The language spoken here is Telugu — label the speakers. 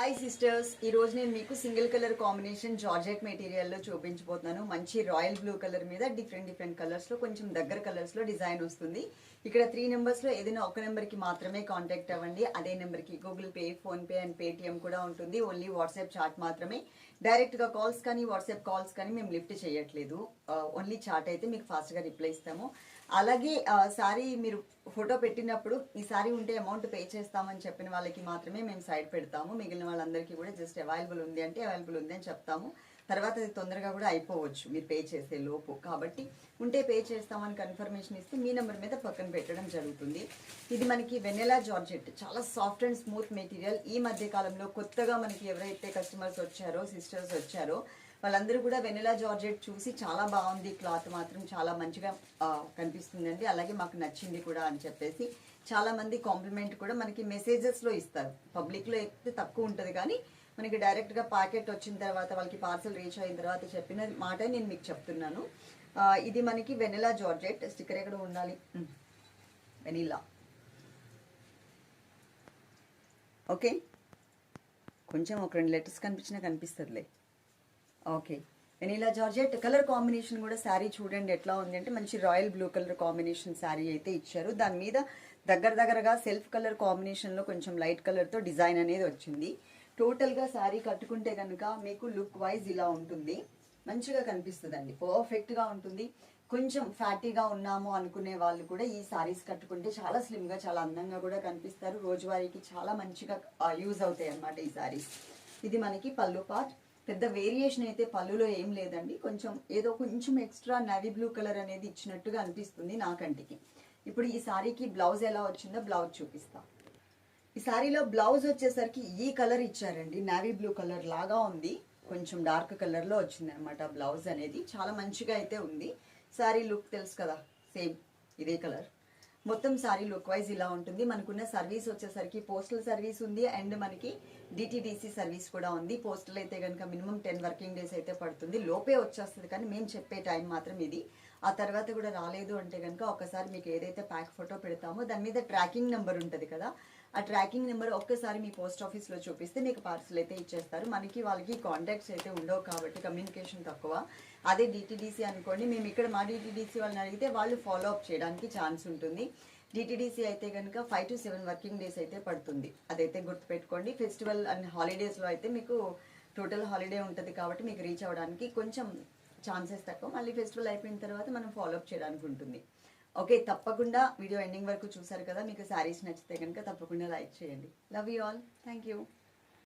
Speaker 1: హాయ్ సిస్టర్స్ ఈ రోజు నేను మీకు సింగిల్ కలర్ కాంబినేషన్ జార్జెట్ మెటీరియల్లో చూపించబోతున్నాను. మంచి రాయల్ బ్లూ కలర్ మీద డిఫరెంట్ డిఫరెంట్ కలర్స్లో కొంచెం దగ్గర కలర్స్లో డిజైన్ వస్తుంది. ఇక్కడ త్రీ నెంబర్స్లో ఏదైనా ఒక నెంబర్కి మాత్రమే కాంటాక్ట్ అవ్వండి. అదే నెంబర్కి Google Pay PhonePe and Paytm కూడా ఉంటుంది. ఓన్లీ వాట్సాప్ చాట్ మాత్రమే. డైరెక్ట్గా కాల్స్ కానీ వాట్సాప్ కాల్స్ కానీ మేము లిఫ్ట్ చేయట్లేదు. ఓన్లీ చాట్ అయితే మీకు ఫాస్ట్గా రిప్లై ఇస్తాము. అలాగే సారీ మీరు ఫోటో పెట్టినప్పుడు ఈ సారీ ఉంటే అమౌంట్ పే చేస్తామని చెప్పిన వాళ్ళకి మాత్రమే మేము సైడ్ పెడతాము. మిగిలిన వాళ్ళందరికీ కూడా జస్ట్ అవైలబుల్ ఉంది అంటే అవైలబుల్ ఉంది అని చెప్తాము. తర్వాత అది తొందరగా కూడా అయిపోవచ్చు. మీరు పే చేసే లోపు. కాబట్టి ఉంటే పే చేస్తామని కన్ఫర్మేషన్ ఇస్తే మీ నెంబర్ మీద పక్కన పెట్టడం జరుగుతుంది. ఇది మనకి వెనెలా జార్జెట్. చాలా సాఫ్ట్ అండ్ స్మూత్ మెటీరియల్ ఈ మధ్య కాలంలో కొత్తగా మనకి ఎవరైతే కస్టమర్స్ వచ్చారో సిస్టర్స్ వచ్చారో వాళ్ళందరూ కూడా వెనిలా జార్జెట్ చూసి చాలా బాగుంది. క్లాత్ మాత్రం చాలా మంచిగా కనిపిస్తుందండి. అలాగే మాకు నచ్చింది కూడా అని చెప్పేసి చాలా మంది కాంప్లిమెంట్ కూడా మనకి మెసేజెస్లో ఇస్తారు. పబ్లిక్లో అయితే తక్కువ ఉంటుంది కానీ మనకి డైరెక్ట్గా ప్యాకెట్ వచ్చిన తర్వాత వాళ్ళకి పార్సల్ రీచ్ అయిన తర్వాత చెప్పిన మాట నేను మీకు చెప్తున్నాను. ఇది మనకి వెనిలా జార్జెట్ స్టిక్కర్ ఎక్కడ ఉండాలి? వెనిలా ఓకే కొంచెం ఒక రెండు లెటర్స్ కనిపించినా కనిపిస్తుందిలే. Okay vanilla georgette colour combination కూడా శారీ చూడండి ఎట్లా ఉంది అంటే మంచి royal blue colour combination sari అయితే ఇచ్చారు. దాని మీద దగ్గర దగ్గరగా సెల్ఫ్ కలర్ కాంబినేషన్లో కొంచెం లైట్ కలర్తో డిజైన్ అనేది వచ్చింది. టోటల్గా శారీ కట్టుకుంటే కనుక మీకు లుక్ వైజ్ ఇలా ఉంటుంది. మంచిగా కనిపిస్తుందండి. పర్ఫెక్ట్గా ఉంటుంది. కొంచెం ఫ్యాటీగా ఉన్నాము అనుకునే వాళ్ళు కూడా ఈ శారీస్ కట్టుకుంటే చాలా స్లిమ్గా చాలా అందంగా కూడా కనిపిస్తారు. రోజువారీకి చాలా మంచిగా యూజ్ అవుతాయి అన్నమాట ఈ శారీస్. ఇది మనకి పళ్ళు పార్ట్. పెద్ద వేరియేషన్ అయితే పళ్ళులో ఏం లేదండి. కొంచెం ఏదో కొంచెం ఎక్స్ట్రా నవీ బ్లూ కలర్ అనేది ఇచ్చినట్టుగా అనిపిస్తుంది నా కంటికి. ఇప్పుడు ఈ సారీకి బ్లౌజ్ ఎలా వచ్చిందో బ్లౌజ్ చూపిస్తా. ఈ సారీలో బ్లౌజ్ వచ్చేసరికి ఈ కలర్ ఇచ్చారండి. నావీ బ్లూ కలర్ లాగా ఉంది. కొంచెం డార్క్ కలర్లో వచ్చింది అనమాట బ్లౌజ్ అనేది. చాలా మంచిగా అయితే ఉంది. సారీ లుక్ తెలుసు కదా సేమ్ ఇదే కలర్ మొత్తం సారీ లుక్ వైజ్ ఇలా ఉంటుంది. మనకున్న సర్వీస్ వచ్చేసరికి పోస్టల్ సర్వీస్ ఉంది. అండ్ మనకి డిటిడిసి సర్వీస్ కూడా ఉంది. పోస్టల్ అయితే కనుక మినిమం టెన్ వర్కింగ్ డేస్ అయితే పడుతుంది. లోపే వచ్చేస్తుంది కానీ మేము చెప్పే టైం మాత్రం ఇది. ఆ తర్వాత కూడా రాలేదు అంటే కనుక ఒకసారి మీకు ఏదైతే ప్యాక్ ఫోటో పెడతామో దాని మీద ట్రాకింగ్ నెంబర్ ఉంటుంది కదా. ఆ ట్రాకింగ్ నెంబర్ ఒక్కసారి మీ పోస్ట్ ఆఫీస్లో చూపిస్తే మీకు పార్సల్ అయితే ఇచ్చేస్తారు. మనకి వాళ్ళకి కాంటాక్ట్స్ అయితే ఉండవు కాబట్టి కమ్యూనికేషన్ తక్కువ. అదే డిటిడిసి అనుకోండి మేము ఇక్కడ మా డిటిడిసి వాళ్ళని అడిగితే వాళ్ళు ఫాలో అప్ చేయడానికి ఛాన్స్ ఉంటుంది. డిటిడిసి అయితే కనుక five to seven working days అయితే పడుతుంది. అదైతే గుర్తుపెట్టుకోండి. ఫెస్టివల్ అండ్ హాలిడేస్లో అయితే మీకు టోటల్ హాలిడే ఉంటుంది కాబట్టి మీకు రీచ్ అవ్వడానికి కొంచెం ఛాన్సెస్ తక్కువ. మళ్ళీ ఫెస్టివల్ అయిపోయిన తర్వాత మనం ఫాలో అప్ చేయడానికి ఉంటుంది. ఓకే తప్పకుండా వీడియో ఎండింగ్ వరకు చూసారు కదా మీకు శారీస్ నచ్చితే కనుక తప్పకుండా లైక్ చేయండి. Love you all thank you